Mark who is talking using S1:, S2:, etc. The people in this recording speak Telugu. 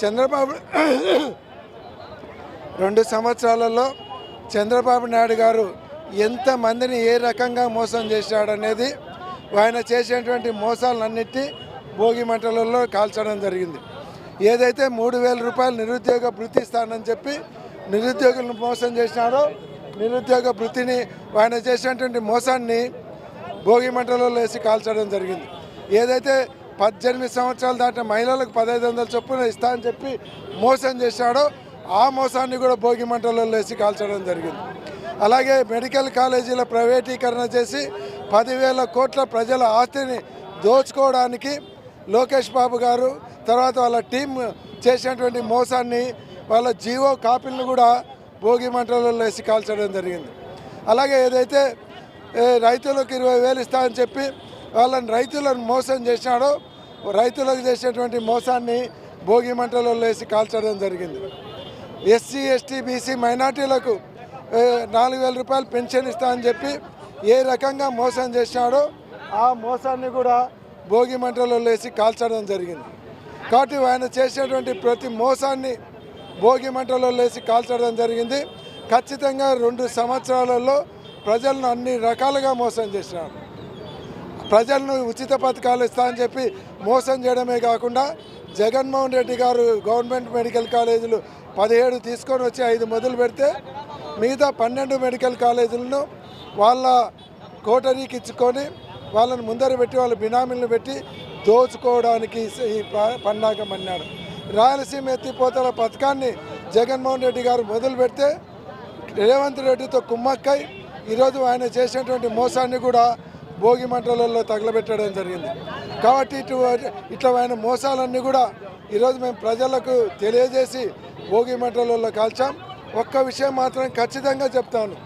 S1: చంద్రబాబు రెండు సంవత్సరాలలో చంద్రబాబు నాయుడు గారు ఎంతమందిని ఏ రకంగా మోసం చేశాడనేది ఆయన చేసేటువంటి మోసాలన్నిటి భోగి మంటలలో కాల్చడం జరిగింది. ఏదైతే మూడు వేల రూపాయలు నిరుద్యోగ భృతి ఇస్తానని చెప్పి నిరుద్యోగులను మోసం చేసినాడో నిరుద్యోగ భృతిని ఆయన చేసినటువంటి మోసాన్ని భోగి మంటలలో వేసి కాల్చడం జరిగింది. ఏదైతే పద్దెనిమిది సంవత్సరాలు దాటిన మహిళలకు పదహైదు వందల చొప్పున ఇస్తా అని చెప్పి మోసం చేశాడో ఆ మోసాన్ని కూడా భోగి మంటలలో వేసి కాల్చడం జరిగింది. అలాగే మెడికల్ కాలేజీల ప్రైవేటీకరణ చేసి పదివేల కోట్ల ప్రజల ఆస్తిని దోచుకోవడానికి లోకేష్ బాబు గారు తర్వాత వాళ్ళ టీం చేసినటువంటి మోసాన్ని వాళ్ళ జీవో కాపీలను కూడా భోగి మంటలలో వేసి కాల్చడం జరిగింది. అలాగే ఏదైతే రైతులకు ఇరవై వేలు ఇస్తా అని చెప్పి వాళ్ళని రైతులను మోసం చేసినాడో రైతులకు చేసినటువంటి మోసాన్ని భోగి మంటలలో వేసి కాల్చడం జరిగింది. ఎస్సీ ఎస్టీ బీసీ మైనార్టీలకు నాలుగు వేల రూపాయలు పెన్షన్ ఇస్తా అని చెప్పి ఏ రకంగా మోసం చేసినాడో ఆ మోసాన్ని కూడా భోగి మంటలలో వేసి కాల్చడం జరిగింది. కాబట్టి ఆయన చేసినటువంటి ప్రతి మోసాన్ని భోగి మంటలలో వేసి కాల్చడం జరిగింది. ఖచ్చితంగా రెండు సంవత్సరాలలో ప్రజలను అన్ని రకాలుగా మోసం చేసినారు ప్రజలను ఉచిత పథకాలు ఇస్తా అని చెప్పి మోసం చేయడమే కాకుండా జగన్మోహన్ రెడ్డి గారు గవర్నమెంట్ మెడికల్ కాలేజీలు పదిహేడు తీసుకొని వచ్చి ఐదు మొదలు పెడితే మిగతా పన్నెండు మెడికల్ కాలేజీలను వాళ్ళ కోటరీకి ఇచ్చుకొని వాళ్ళని ముందర పెట్టి వాళ్ళ బినామీలను పెట్టి దోచుకోవడానికి ఈ ప- పన్నాగం రాయలసీమ ఎత్తిపోతల పథకాన్ని జగన్మోహన్ రెడ్డి గారు మొదలు పెడితే రేవంత్ రెడ్డితో కుమ్మక్కై ఈరోజు ఆయన చేసినటువంటి మోసాన్ని కూడా భోగి మంటలలో తగలబెట్టడం జరిగింది. కాబట్టి ఇటు ఇట్లా ఆయన మోసాలన్నీ కూడా ఈరోజు మేము ప్రజలకు తెలియజేసి భోగి మంటలలో కాల్చాం. ఒక్క విషయం మాత్రం ఖచ్చితంగా చెప్తాను.